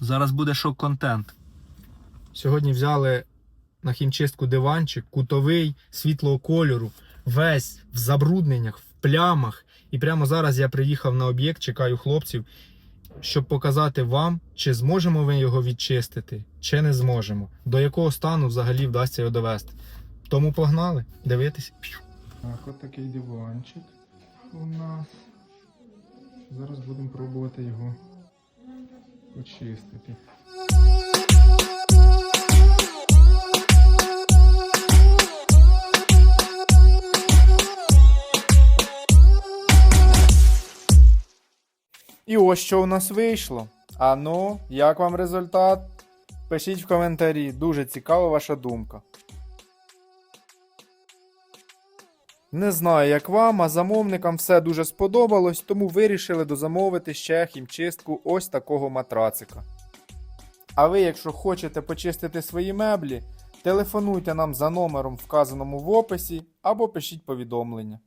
Зараз буде шок-контент. Сьогодні взяли на хімчистку диванчик, кутовий, світлого кольору, весь в забрудненнях, в плямах. І прямо зараз я приїхав на об'єкт, чекаю хлопців, щоб показати вам, чи зможемо ми його відчистити, чи не зможемо. До якого стану взагалі вдасться його довести. Тому погнали, дивитись. Так, от такий диванчик у нас. Зараз будемо пробувати його почистити. І ось що у нас вийшло. А ну, як вам результат? Пишіть в коментарі, дуже цікава ваша думка. Не знаю, як вам, а замовникам все дуже сподобалось, тому вирішили дозамовити ще хімчистку ось такого матрацика. А ви, якщо хочете почистити свої меблі, телефонуйте нам за номером, вказаному в описі, або пишіть повідомлення.